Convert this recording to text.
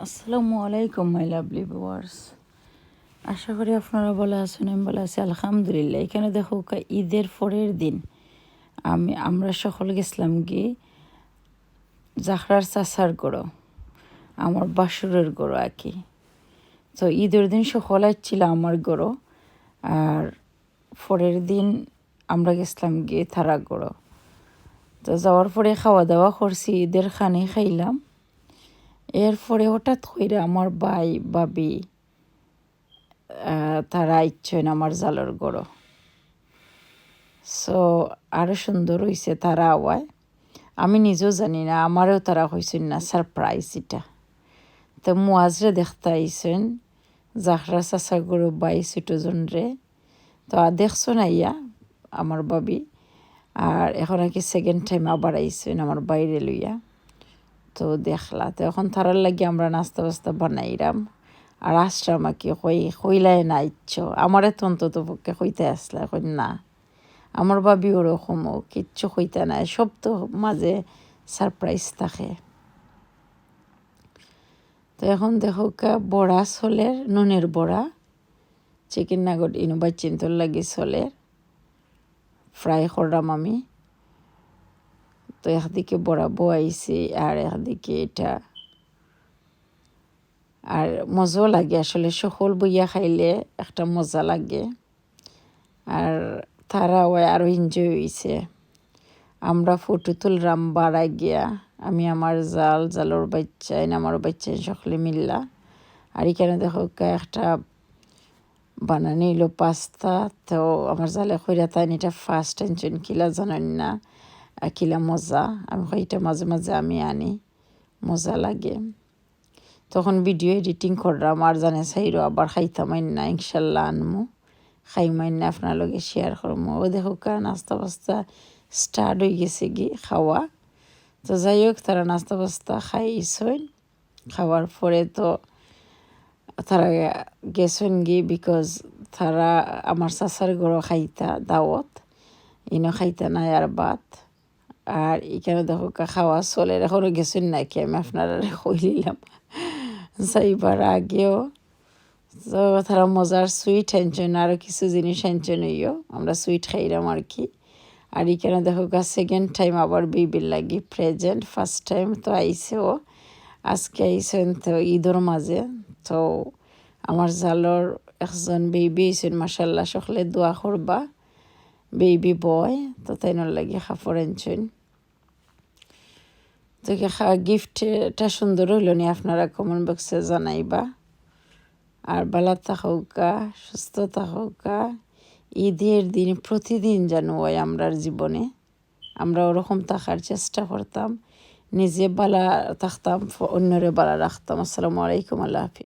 আসসালামু আলাইকুম my lovely viewers আশা করি আপনারা বলে আছেন, আমি বলে আছি, আলহামদুলিল্লাহ। এখানে দেখো ঈদের পরের দিন আমি, আমরা সকল গেছিলাম গিয়ে জাখরার চাষার গড়ো আমার বাসুরের গড়ো আর কি। তো ঈদের দিন সকল ছিল আমার গড়ো আর পরের দিন আমরা গেছিলাম গিয়ে থারা গড়ো তো যাওয়ার পরে খাওয়া দাওয়া করছি, ঈদের খানি খাইলাম। এরপরে হঠাৎ করে আমার ভাই বাবি আহ, তারা ইচ্ছেন আমার জালর গড়ো। সো আরও সুন্দর হয়েছে তারা আওয়ায়। আমি নিজেও জানি না আমারও তারা হয়েছেন না সারপ্রাইজ এটা। তো মুয়াজরে দেখতে আইসেন জাহরা চাষা গরু বাই ছোটজন রে। তো আর দেখছ না ইয়া আমার বাবি আর এখন আর কি সেকেন্ড টাইম আবার আইসেন আমার বাইরে লইয়া। তো দেখলা, তো এখন তারার লাগে আমরা নাস্তা বাস্তা বানাইলাম আর আসলাম আর কি কই কইলাই না ইচ্ছ। আমারে তো অন্তত পক্ষে কইতে আসলা কই না। আমার বাবি ওরকমও, কিচ্ছু কইতে নাই। সব তো মাঝে সারপ্রাইজ থাকে। তো এখন দেখো বড়া চলের নুনের বড়া। চিকেন নাগট ইনো বা চিন্তর লাগি চলের ফ্রাই করলাম আমি। তো একদিকে বড়া বয়াইছি আর একদিকে এটা। আর মজাও লাগে আসলে, সকল বইয়া খাইলে একটা মজা লাগে। আর তারা ওই আরও এনজয় হয়েছে আমরা ফটো তুললাম বাড়াই গিয়া, আমি আমার জাল, জালর বাচ্চা, এনে আমার বাচ্চা, সকলে মিললা। আর এখানে দেখো একটা বানানি হলো পাস্তা, তো আমার জালে কইরা তাই এটা ফার্স্ট টেনশন কিলা জানেন না। কিলা মজা আমি এটা মাঝে মাঝে আমি আনি মজা লাগে তখন ভিডিও এডিটিং করলাম আর জানে সাইরো আবার খাইতাম না ইনশাল্লাহ আনমু খাইমাইন না আপনার লগে শেয়ার করব ও দেখো কা নাস্তা বাস্তা স্টার্ট হয়ে গেছে কি খাওয়া তো যাই হোক তারা নাস্তা বাস্তা খাইছই খাওয়ার পরে তো তারা গেছেন গি বিকজ তারা আমার চাচার ঘরও খাইতা দাওয়াত ইনো খাইতা নাই আর ভাত আর এখানে দেখো খাওয়া চলে এখনও গেছেন নাকি? আমি আপনারা কইলিলাম যাইবার আগেও তো তারা মজার সুইট হেনছেন আরও কিছু জিনিস হেনছেন হইও। আমরা সুইট খাইলাম আর কি। আর এখানে দেখো গা সেকেন্ড টাইম আবার বিবির লাগি প্রেজেন্ট ফার্স্ট টাইম তো আইসেও আজকে আইসেন তো ঈদর মাঝে। তো আমার জালর একজন বেবি আইসেন মাসাল্লাহ সকলে দোয়া করবা। বেবি বয় তো তাইনোর লাগি কাপড় আনছেন তো গিফটটা সুন্দর হইল নি আপনারা কমেন্ট বক্সে জানাইবা। আর বালা থাকুকা সুস্থ থাকুকা ঈদের দিন, প্রতিদিন যেন হয় আমরার জীবনে। আমরা ওরকম থাকার চেষ্টা করতাম। নিজে বালা থাকতাম, অন্যরে বালা রাখতাম। আসসালামু আলাইকুম, আল্লাহ হাফিজ।